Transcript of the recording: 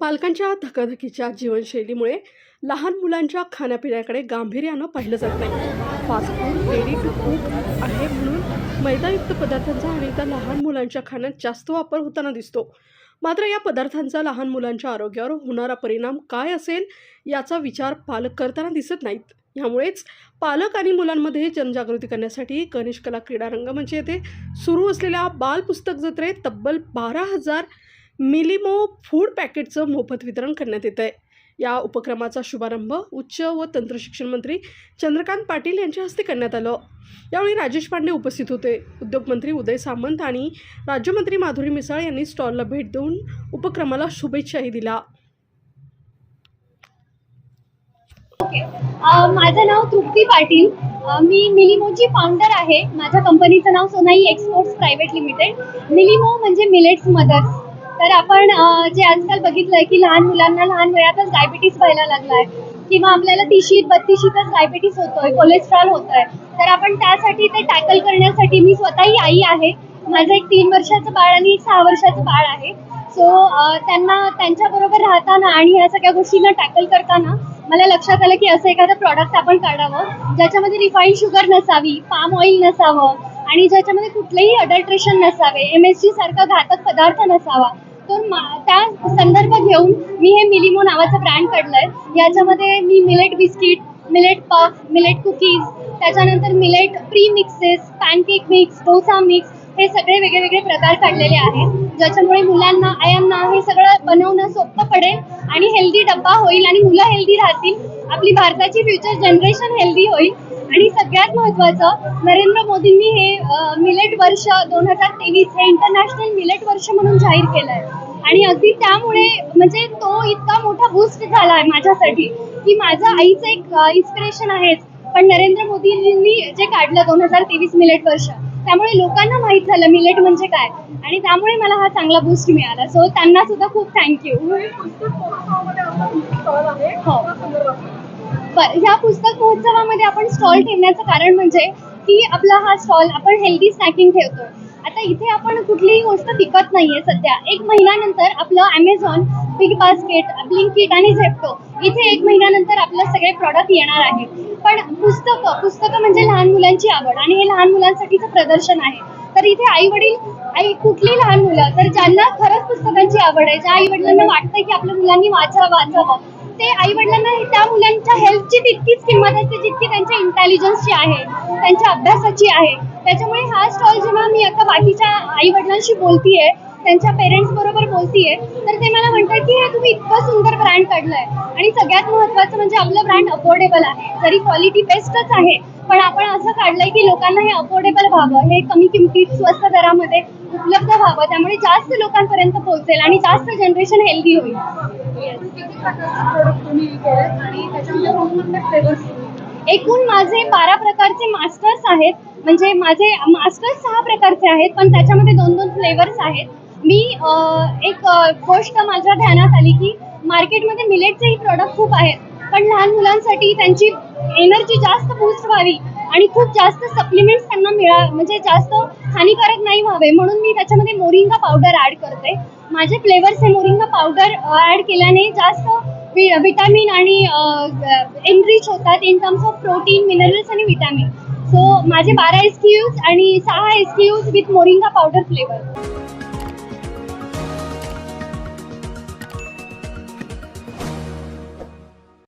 पालकांच्या धकाधकीच्या जीवनशैलीमुळे लहान मुलांच्या खाण्यापिण्याकडे गांभीर्यानं पाहिलं जात नाही. Fast food ready to cook आहे म्हणून मैदायुक्त पदार्थांचा अनेकदा लहान मुलांच्या खाण्यात जास्त वापर होताना दिसतो. मात्र या पदार्थांचा लहान मुलांच्या आरोग्यावर होणारा परिणाम काय असेल याचा विचार पालक करताना दिसत नाहीत. यामुळेच पालक आणि मुलांमध्ये जनजागृती करण्यासाठी गणेश कला क्रीडा रंगमंच येथे सुरू असलेल्या बालपुस्तक जत्रेत तब्बल बारा हजार मिलिमो फूड पॅकेटचं मोफत वितरण करण्यात येत आहे. या उपक्रमाचा शुभारंभ उच्च व तंत्रशिक्षण मंत्री चंद्रकांत पाटील यांच्या हस्ते करण्यात आलं. यावेळी राजेश पांडे उपस्थित होते. उद्योगमंत्री उदय सामंत आणि राज्यमंत्री माधुरी मिसाळ यांनी स्टॉलला भेट देऊन उपक्रमाला शुभेच्छाही दिल्या अ, माझं नाव तृप्ती पाटील. मी मिलिमोची फाउंडर आहे. माझ्या कंपनीचं नाव सोनाई एक्सपोर्ट्स प्रायव्हेट लिमिटेड मिलिमो म्हणजे मिलेट्स मदर्स तर आपण जे आजकाल बघितलंय की लहान मुलांना लहान वयातच डायबिटीस व्हायला लागलाय किंवा आपल्याला तीशी बत्तीशीतच डायबिटीस होतोय कोलेस्ट्रॉल होतोय तर आपण त्यासाठी ते टॅकल करण्यासाठी मी स्वतःही आई आहे. माझं एक तीन वर्षाचं बाळ आणि एक सहा वर्षाचं बाळ आहे. सो त्यांना त्यांच्याबरोबर राहताना आणि ह्या सगळ्या गोष्टींना टॅकल करताना मला लक्षात आलं की असं एखादं प्रॉडक्ट आपण काढावं ज्याच्यामध्ये रिफाईंड शुगर नसावी पाम ऑइल नसावं आणि ज्याच्यामध्ये कुठलेही अडल्ट्रेशन नसावे एम एस जी सारखा घातक पदार्थ नसावा तर त्या संदर्भ घेऊन मी हे मिलिमो नावाचं ब्रँड काढलंय. याच्यामध्ये मी millet biscuit millet puff millet cookies त्याच्यानंतर millet premixes pancake mix dosa mix हे सगळे वेगळे वेगळे प्रकार काढलेले आहेत. ज्याच्यामुळे मुलांना आयांना हे सगळं बनवणं सोपं पडेल आणि हेल्दी डब्बा होईल आणि मुलं हेल्दी राहतील. आपली भारताची फ्युचर जनरेशन हेल्दी होईल. आणि सगळ्यात महत्त्वाचं नरेंद्र मोदींनी हे मिलेट वर्ष दोन हजार तेवीस हे इंटरनॅशनल मिलेट वर्ष म्हणून जाहीर केलं आहे आणि अगदी त्यामुळे म्हणजे तो इतका मोठा बूस्ट झाला आहे माझ्यासाठी की माझं आईचं एक इन्स्पिरेशन आहेच. पण नरेंद्र मोदींनी जे काढलं दोन हजार तेवीस मिलेट वर्ष त्यामुळे लोकांना माहीत झालं मिलेट म्हणजे काय. आणि त्यामुळे मला हा चांगला बूस्ट मिळाला. सो त्यांना सुद्धा खूप थँक्यू हो. बर ह्या पुस्तक महोत्सवामध्ये आपण स्टॉल ठेवण्याचं कारण म्हणजे की आपला हा स्टॉल आपण हेल्दी स्नॅकिंग ठेवतो आता इथे आपण कुठलीही गोष्ट विकत नाहीये सध्या. एक महिन्यानंतर आपलं अमेझॉन बिग बास्केट ब्लिंकिट आणि झेप्टो इथे एक महिन्यानंतर आपलं सगळे प्रॉडक्ट येणार आहे. पण पुस्तकं पुस्तकं म्हणजे लहान मुलांची आवड आणि हे लहान मुलांसाठीचं प्रदर्शन आहे. तर इथे आई वडील आई कुठली लहान मुलं तर ज्यांना खरंच पुस्तकांची आवड आहे ज्या आई वडिलांना वाटतंय की आपल्या मुलांनी वाचावं वाचावं ते आई वडिलांना त्या मुलांच्या हेल्थची तितकीच किंमत असते जितकी त्यांच्या इंटेलिजन्सची आहे त्यांच्या अभ्यासाची आहे. त्याच्यामुळे हा स्टॉल मी आता बाकीच्या आई वडिलांशी बोलतीये त्यांच्या पेरेंट्स बरोबर बोलतीये तर ते मला म्हणतात की हे तुम्ही इतकं सुंदर ब्रँड काढलंय आणि सगळ्यात महत्त्वाचं म्हणजे आपलं ब्रँड अफोर्डेबल आहे. जरी क्वालिटी बेस्टच आहे पण आपण असं काढलंय की लोकांना हे अफोर्डेबल व्हावं हे कमी किमतीत स्वस्त दरामध्ये उपलब्ध व्हावं त्यामुळे जास्त लोकांपर्यंत पोहोचेल आणि जास्त जनरेशन हेल्दी होईल. एकूण माझे बारा प्रकारचे मास्टर्स आहेत. म्हणजे माझे मास्टर्स सहा प्रकारचे आहेत पण त्याच्यामध्ये दोन दोन फ्लेवर्स आहेत. मी एक गोष्ट माझ्या ध्यानात आली की मार्केटमध्ये मिलेटचेही प्रॉडक्ट खूप आहेत पण लहान मुलांसाठी त्यांची एनर्जी जास्त बूस्ट व्हावी आणि खूप जास्त सप्लिमेंट्स त्यांना मिळा म्हणजे जास्त हानिकारक नाही व्हावे म्हणून मी त्याच्यामध्ये मोरिंगा पावडर ॲड करते. माझे फ्लेवर्स हे मोरिंगा पावडर ॲड केल्याने जास्त विटामिन विटॅमिन आणि एनरिच होतात in terms of protein minerals आणि विटॅमिन सो माझे बारा एस आणि सहा S with moringa powder flavour